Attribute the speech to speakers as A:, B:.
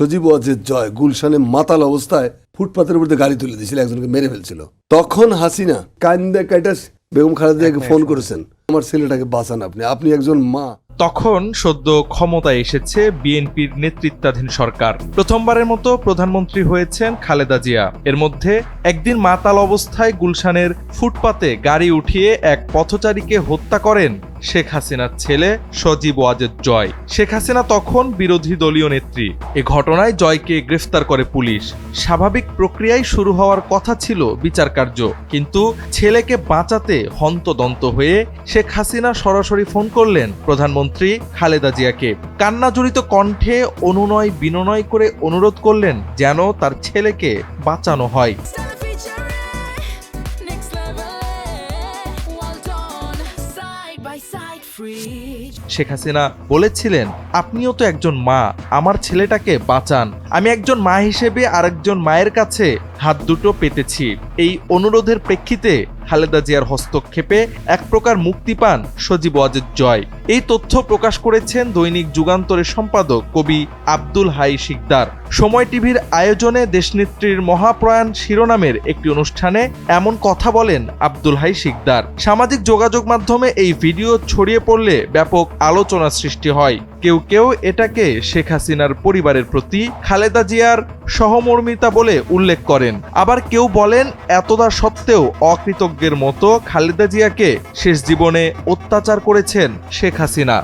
A: সজীব ওয়াজের জয় গুলশানে মাতাল অবস্থায় ফুটপাতের উপর গাড়ি তুলে দিয়েছিল একজনকে মেরে ফেলছিল। তখন হাসিনা কান্দে কাইটাস বেগম খালেদাকে ফোন করেছেন আমার ছেলেটাকে বাঁচান আপনি আপনি একজন মা।
B: তখন সদ্য ক্ষমতায় এসেছে বিএনপির নেতৃত্বাধীন সরকার। প্রথমবারের মতো প্রধানমন্ত্রী হয়েছেন খালেদা জিয়া। এর মধ্যে একদিন মাতাল অবস্থায় গুলশানের ফুটপাতে গাড়ি উঠিয়ে এক পথচারীকে হত্যা করেন শেখ হাসিনার ছেলে সজীব ওয়াজেদ জয়। শেখ হাসিনা তখন বিরোধী দলীয় নেত্রী। এ ঘটনায় জয়কে গ্রেফতার করে পুলিশ। স্বাভাবিক প্রক্রিয়ায় শুরু হওয়ার কথা ছিল বিচার কার্য। কিন্তু ছেলেকে বাঁচাতে হন্তদন্ত হয়ে শেখ হাসিনা সরাসরি ফোন করলেন প্রধানমন্ত্রী খালেদা জিয়াকে। কান্নাজড়িত কণ্ঠে অনুনয় বিনয় করে অনুরোধ করলেন যেন তার ছেলেকে বাঁচানো হয়
C: free.
B: শেখ হাসিনা বলেছিলেন, আপনিও তো একজন মা, আমার ছেলেটাকে বাঁচান। আমি একজন মা হিসেবে আরেকজন মায়ের কাছে হাত দুটো পেতেছি। এই অনুরোধের প্রেক্ষিতে খালেদা জিয়ার হস্তক্ষেপে এক প্রকার মুক্তি পান সজীব ওয়াজেদ জয়। এই তথ্য প্রকাশ করেছেন দৈনিক যুগান্তরের সম্পাদক কবি আব্দুল হাই শিকদার। সময় টিভির আয়োজনে দেশনেত্রীর মহাপ্রয়াণ শিরোনামের একটি অনুষ্ঠানে এমন কথা বলেন আব্দুল হাই শিকদার। সামাজিক যোগাযোগ মাধ্যমে এই ভিডিও ছড়িয়ে পড়লে ব্যাপক আলোচনার সৃষ্টি হয়। কেউ কেউ এটাকে শেখ হাসিনার পরিবারের প্রতি খালেদা জিয়ার সহমর্মিতা বলে উল্লেখ করেন। আবার কেউ বলেন, এতদা সত্ত্বেও অকৃতজ্ঞের মতো খালেদা জিয়াকে শেষ জীবনে অত্যাচার করেছেন শেখ হাসিনা।